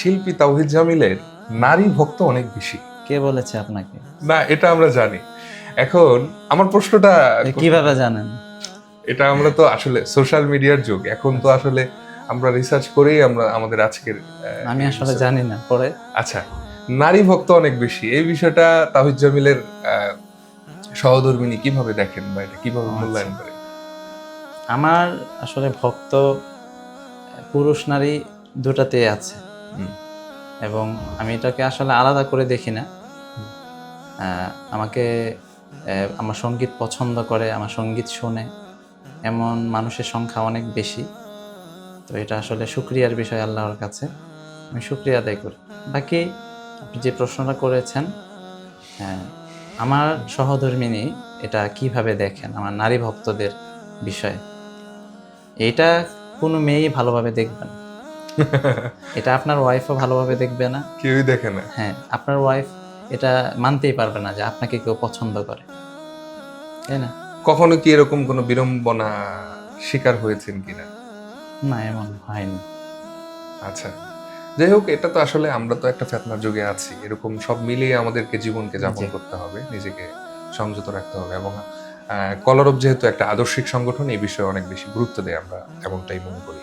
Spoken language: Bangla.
শিল্পী তাওহিদ জামিলের নারী ভক্ত অনেক বেশি। কে বলেছে আপনাকে? না এটা আমরা জানি। এখন আমার প্রশ্নটা কীভাবে জানেন? এটা আমরা তো আসলে সোশ্যাল মিডিয়ার যুগ। এখন তো আসলে আমরা রিসার্চ করেই আমরা আমাদের আজকের আমি আসলে জানি না পরে। আচ্ছা নারী ভক্ত অনেক বেশি। এই বিষয়টা তাহিদ জামিলের সহধর্মিনী কীভাবে দেখেন বা এটা কীভাবে আচ্ছা। মূল্যায়ন করে আমার আসলে ভক্ত পুরুষ নারী দুটাতে আছে। এবং আমি এটাকে আসলে আলাদা করে দেখি না। আমাকে আমার সংগীত পছন্দ করে, আমার সংগীত শোনে। এমন মানুষের সংখ্যা অনেক বেশি। তো এটা আসলে সুক্রিয়ার বিষয় আল্লাহর কাছে। আমি সুক্রিয়া আদায় করি। বাকি আপনি যে প্রশ্নটা করেছেন হ্যাঁ আমার সহধর্মিনী এটা কীভাবে দেখেন? আমার নারী ভক্তদের বিষয়ে। এটা কোনো মেয়েই ভালোভাবে দেখবে না। এটা আপনার ওয়াইফও ভালোভাবে দেখবে না। কেউই দেখে না। হ্যাঁ আপনার ওয়াইফ এটা মানতেই পারবে না যে আপনাকে কেউ পছন্দ করে। তাই না? কখনো কি এরকম কোনো বিড়ম্বনা শিকার হয়েছেন কিনা? না এমন হয়নি। আচ্ছা যাই হোক এটা তো আসলে আমরা তো একটা ফেতনার যুগে আছি। এরকম সব মিলিয়ে আমাদেরকে জীবনকে যাপন করতে হবে নিজেকে সংযত রাখতে হবে এবং কলরব যেহেতু একটা আদর্শিক সংগঠন এই বিষয়ে অনেক বেশি গুরুত্ব দেয় আমরা এমনটাই মনে করি।